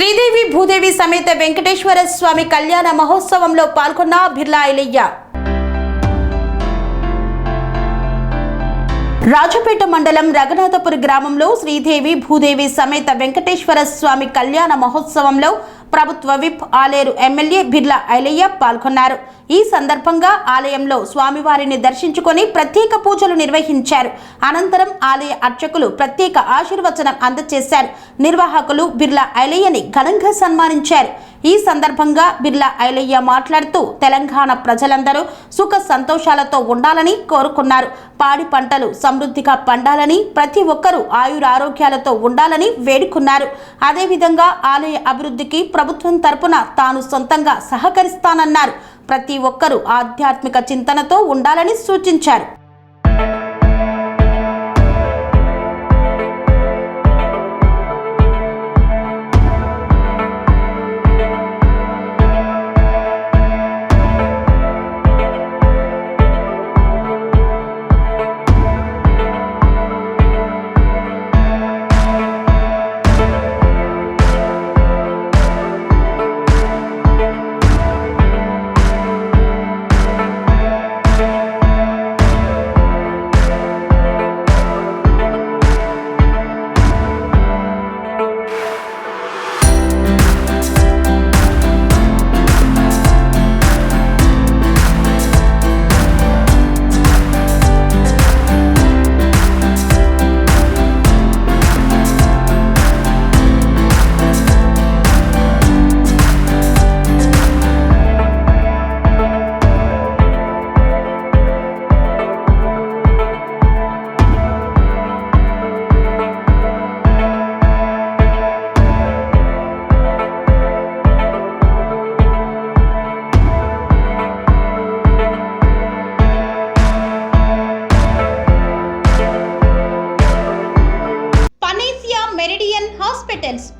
శ్రీదేవి భూదేవి సమేత వెంకటేశ్వర స్వామి కళ్యాణ మహోత్సవంలో పాల్గొన్న బిర్లా ఐలయ్య రాజపేట మండలం రఘునాథపురి గ్రామంలో శ్రీదేవి భూదేవి సమేత వెంకటేశ్వర స్వామి కళ్యాణ మహోత్సవంలో ప్రభుత్వ విప్ ఆలేరు ఎమ్మెల్యే బిర్లా ఐలయ్య పాల్గొన్నారు. ఈ సందర్భంగా ఆలయంలో స్వామివారిని దర్శించుకొని ప్రత్యేక పూజలు నిర్వహించారు. అనంతరం ఆలయ అర్చకులు ప్రత్యేక ఆశీర్వచనం అందజేశారు. నిర్వాహకులు బిర్లా ఐలయ్యని ఘనంగా సన్మానించారు. ఈ సందర్భంగా బిర్లా ఐలయ్య మాట్లాడుతూ తెలంగాణ ప్రజలందరూ సుఖ సంతోషాలతో ఉండాలని కోరుకున్నారు. పాడి పంటలు సమృద్ధిగా పండాలని ప్రతి ఒక్కరూ ఆయురారోగ్యాలతో ఉండాలని వేడుకున్నారు. అదేవిధంగా ఆలయ అభివృద్ధికి ప్రభుత్వం తరపున తాను సొంతంగా సహకరిస్తానన్నారు. ప్రతి ఒక్కరూ ఆధ్యాత్మిక చింతనతో ఉండాలని సూచించారు.